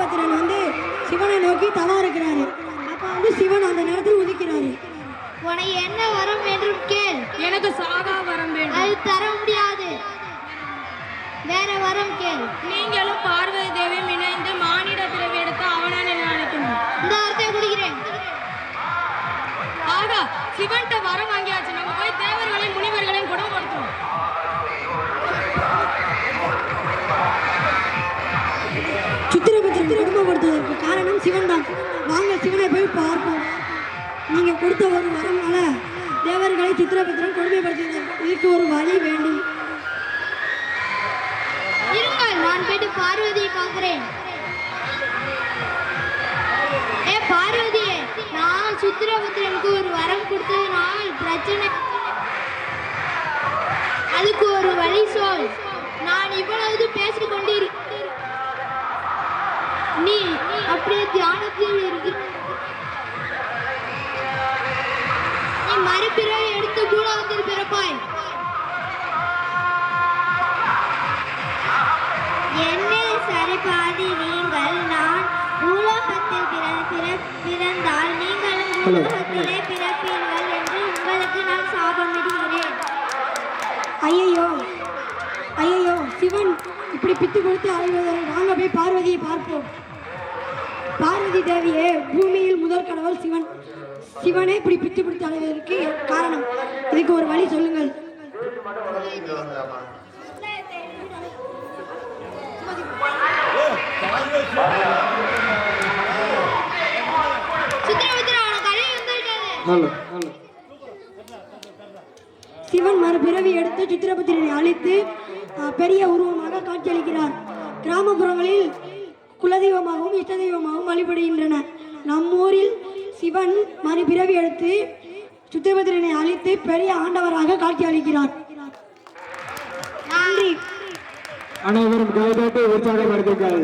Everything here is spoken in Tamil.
சித்திரபத்திரன் வந்து சிவனை நோக்கி தவம் இருக்கிறாரு அப்போ வந்து சிவன் அந்த நேரத்தில் உதிக்கிறாரு. உனக்கு என்ன வரம் வேண்டும் கேள். எனக்கு சாகா வரம் வேண்டும். அது தர முடியாது. வேற வரம் கேள். நீங்களும் பார்வதி தேவியும் இணைந்து மானிட பிறவி எடுத்து அவனை நினைக்கணும் இந்த வார்த்தையை குடிக்கிறேன் ஆகா சிவன்கிட்ட சித்திரபத்திரன் குடும்பப்படுத்துவதற்கு காரணம் சிவன் தான் வாங்க சிவனை போய் பார்ப்போம். நீங்கள் கொடுத்த ஒரு வரம்னால தேவர்களை சித்திரபத்திரன் கொடுமைப்படுத்தினார். இதுக்கு ஒரு வழி வேண்டும். இருங்கள் நான் போயிட்டு பார்வதியை பார்க்கிறேன். ஏ பார்வதியே நான் சுத்திரபுத்திரனுக்கு ஒரு வரம் கொடுத்ததுனால் பிரச்சனை. அதுக்கு ஒரு வழி சொல். நான் இவ்வளவு பேச தியானத்தில் இருக்கு நீ மறுபிறவை எடுத்து பூலோகத்தில் பிறப்பாய். என்ன சரிபாதி நீங்கள் நான் பூலோகத்தில் பிற- பிற- பிறந்தால் நீங்களும் பூலோகத்திலே பிறப்பீர்கள் என்று உங்களுக்கு நான் சாபமிடுகிறேன் ஐயையோ ஐயையோ சிவன் இப்படி பித்து கொடுத்து அலைவதை வாங்க போய் பார்வதியை பார்ப்போம். பார்வதி தேவியே பூமியில் முதல் கடவுள் சிவன். சிவனே இப்படி பித்து பிடித்து அலைவதற்கு காரணம். இதுக்கு ஒரு வழி சொல்லுங்கள். சிவன் மறுபிறவி எடுத்து சித்திரபுத்திரனை அழித்து பெரிய உருவமாக காட்சியளிக்கிறார். கிராமப்புறங்களில் குலதெய்வமாகவும் இஷ்ட தெய்வமாகவும் வழிபடுகின்றன நம்மூரில் சிவன் மறுபிறவி எடுத்து சுத்திரபத்திரனை அழித்து பெரிய ஆண்டவராக காட்சி அளிக்கிறார் நன்றி. அனைவரும் கைதட்டி உற்சாகப்படுத்துங்கள்